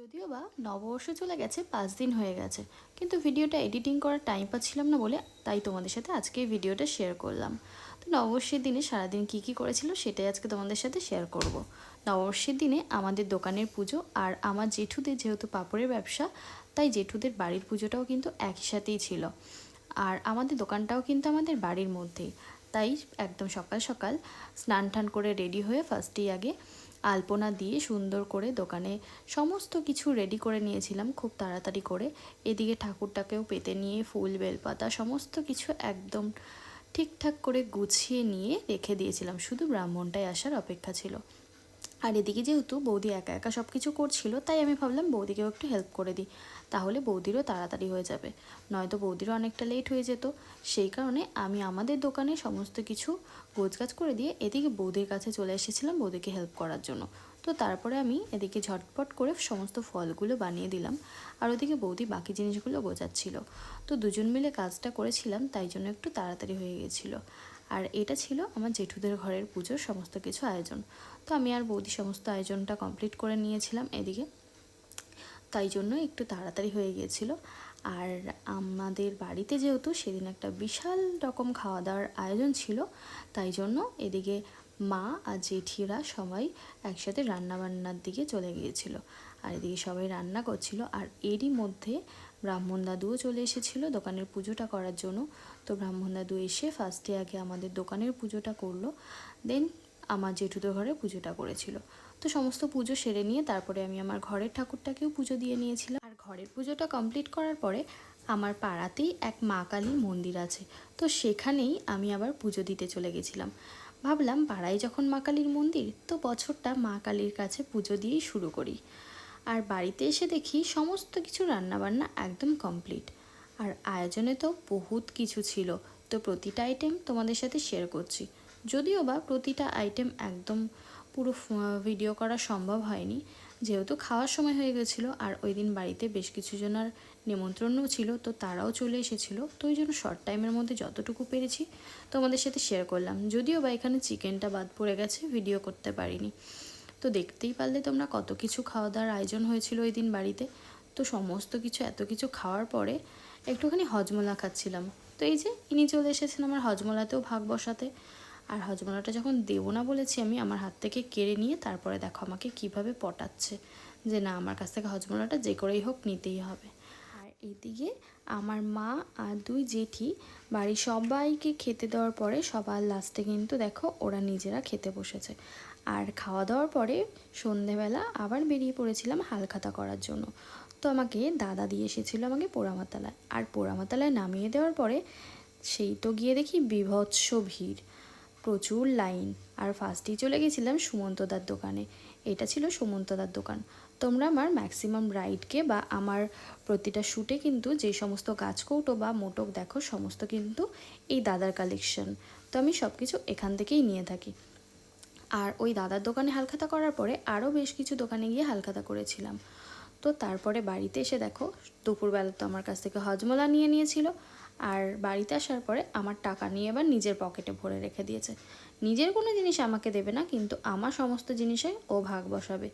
যদিও বা নববর্ষ চলে গেছে, পাঁচ দিন হয়ে গেছে। কিন্তু ভিডিওটা এডিটিং করার টাইম পাচ্ছিলাম না বলে তাই তোমাদের সাথে আজকে ভিডিওটা শেয়ার করলাম। তো নববর্ষের দিনে সারাদিন কী কী করেছিল সেটাই আজকে তোমাদের সাথে শেয়ার করব। নববর্ষের দিনে আমাদের দোকানের পুজো আর আমার জেঠুদের যেহেতু পাপড়ের ব্যবসা, তাই জেঠুদের বাড়ির পুজোটাও কিন্তু একই সাথেই ছিল। আর আমাদের দোকানটাও কিন্তু আমাদের বাড়ির মধ্যেই। তাই একদম সকাল সকাল স্নান টান করে রেডি হয়ে ফার্স্টেই আগে আলপনা দিয়ে সুন্দর করে দোকানে সমস্ত কিছু রেডি করে নিয়েছিলাম খুব তাড়াতাড়ি করে। এদিকে ঠাকুরটাকেও পেতে নিয়ে ফুল, বেলপাতা সমস্ত কিছু একদম ঠিকঠাক করে গুছিয়ে নিয়ে রেখে দিয়েছিলাম। শুধু ব্রাহ্মণটাই আসার অপেক্ষা ছিল। আর এদিকে যেহেতু বৌদি একা একা সব কিছু করছিল, তাই আমি ভাবলাম বৌদিকেও একটু হেল্প করে দিই। তাহলে বৌদিরও তাড়াতাড়ি হয়ে যাবে। নয়তো বৌদিরও অনেকটা লেট হয়ে যেত। সেই কারণে আমি আমাদের দোকানে সমস্ত কিছু গোছগাছ করে দিয়ে এদিকে বৌদির কাছে চলে এসেছিলাম বৌদিকে হেল্প করার জন্য। তো তারপরে আমি এদিকে ঝটপট করে সমস্ত ফলগুলো বানিয়ে দিলাম আর ওদিকে বৌদি বাকি জিনিসগুলো গোছাচ্ছিল। তো দুজন মিলে কাজটা করেছিলাম, তাই জন্য একটু তাড়াতাড়ি হয়ে গেছিল। আর এটা ছিল আমার জেঠুদের ঘরের পুজোর সমস্ত কিছু আয়োজন। তো আমি আর বৌদি সমস্ত আয়োজনটা কমপ্লিট করে নিয়েছিলাম এদিকে। তাই জন্য একটু তাড়াতাড়ি হয়ে গিয়েছিল। আর আমাদের বাড়িতে যেহেতু সেদিন একটা বিশাল রকম খাওয়া দাওয়ার আয়োজন ছিল, তাই জন্য এদিকে মা আর জেঠিরা সবাই একসাথে রান্নাবান্নার দিকে চলে গিয়েছিল। আর এদিকে সবাই রান্না করছিল। আর এরই মধ্যে ব্রাহ্মণ দাদুও চলে এসেছিল দোকানের পুজোটা করার জন্য। তো ব্রাহ্মণ দাদু এসে ফার্স্টে আগে আমাদের দোকানের পুজোটা করল। দেন আমার জেঠুদের ঘরে পুজোটা করেছিল। তো সমস্ত পুজো সেরে নিয়ে তারপরে আমি আমার ঘরের ঠাকুরটাকেও পুজো দিয়ে নিয়েছিলাম। আর ঘরের পুজোটা কমপ্লিট করার পরে আমার পাড়াতেই এক মা কালী মন্দির আছে। তো সেখানেই আমি আবার পুজো দিতে চলে গেছিলাম। ভাবলাম পাড়ায় যখন মা কালীর মন্দির, তো বছরটা মা কালীর কাছে পুজো দিয়েই শুরু করি। আর বাড়িতে এসে দেখি সমস্ত কিছু রান্নাবান্না একদম কমপ্লিট আর আয়োজনে তো বহুত কিছু ছিল, তো প্রতিটা আইটেম তোমাদের সাথে শেয়ার করছি। যদিও বা প্রতিটা আইটেম একদম পুরো ভিডিও করা সম্ভব হয়নি, যেহেতু খাওয়ার সময় হয়ে গেছিল আর ওই দিন বাড়িতে বেশ কিছু জনের নিমন্ত্রণও ছিল, তো তারাও চলে এসেছিল, তো ওই জন্য শর্ট টাইমের মধ্যে যতটুকু পেরেছি তোমাদের সাথে শেয়ার করলাম। যদিও বা এখানে চিকেনটা বাদ পড়ে গেছে ভিডিও করতে পারিনি। তো দেখতেই পারলে তোমরা কত কিছু খাওয়া দাওয়ার আয়োজন হয়েছিল ওই দিন বাড়িতে। তো সমস্ত কিছু, এত কিছু খাওয়ার পরে একটুখানি হজমলা খাচ্ছিলাম। তো এই যে ইনি চলে এসেছেন আমার হজমলাতেও ভাগ বসাতে। আর হজমলাটা যখন দেবো না বলেছি আমি, আমার হাত থেকে কেড়ে নিয়ে তারপরে দেখো আমাকে কীভাবে পটাচ্ছে যে না, আমার কাছ থেকে হজমলাটা যে করেই হোক নিতেই হবে। আর এইদিকে আমার মা আর দুই জেঠি বাড়ির সবাইকে খেতে দেওয়ার পরে সবার লাস্টে কিন্তু দেখো ওরা নিজেরা খেতে বসেছে। আর খাওয়া দাওয়ার পরে সন্ধেবেলা আবার বেরিয়ে পড়েছিলাম হালখাতা করার জন্য। তো আমাকে দাদা দিয়ে এসেছিল আমাকে পোড়ামাতালায়। আর পোড়ামাতালায় নামিয়ে দেওয়ার পরে সেই তো গিয়ে দেখি বিভৎস ভিড়, প্রচুর লাইন। আর ফার্স্টেই চলে গেছিলাম সুমন্তদার দোকানে। এটা ছিল সুমন্তদার দোকান। তোমরা আমার ম্যাক্সিমাম রাইডকে বা আমার প্রতিটা শ্যুটে কিন্তু যে সমস্ত গাছকৌটো বা মোটক দেখো, সমস্ত কিন্তু এই দাদার কালেকশন তো আমি সব কিছু এখান থেকেই নিয়ে থাকি। আর ওই দাদার দোকানে হালখাতা করার পরে আরও বেশ কিছু দোকানে গিয়ে হালখাতা করেছিলাম। তো তারপরে বাড়িতে এসে দেখো, দুপুরবেলা তো আমার কাছ থেকে হজমলা নিয়ে নিয়েছিল। আর বাড়িতে আসার পরে আমার টাকা নিয়ে এবার নিজের পকেটে ভরে রেখে দিয়েছে। নিজের কোনো জিনিস আমাকে দেবে না, কিন্তু আমার সমস্ত জিনিসে ও ভাগ বসাবে।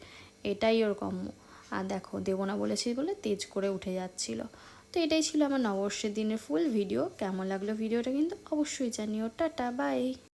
এটাই ওর কম্য আর দেখো দেবো না বলেছি বলে তেজ করে উঠে যাচ্ছিল। তো এটাই ছিল আমার নববর্ষের দিনের ফুল ভিডিও। কেমন লাগল ভিডিওটা কিন্তু অবশ্যই জানিও। Tata bye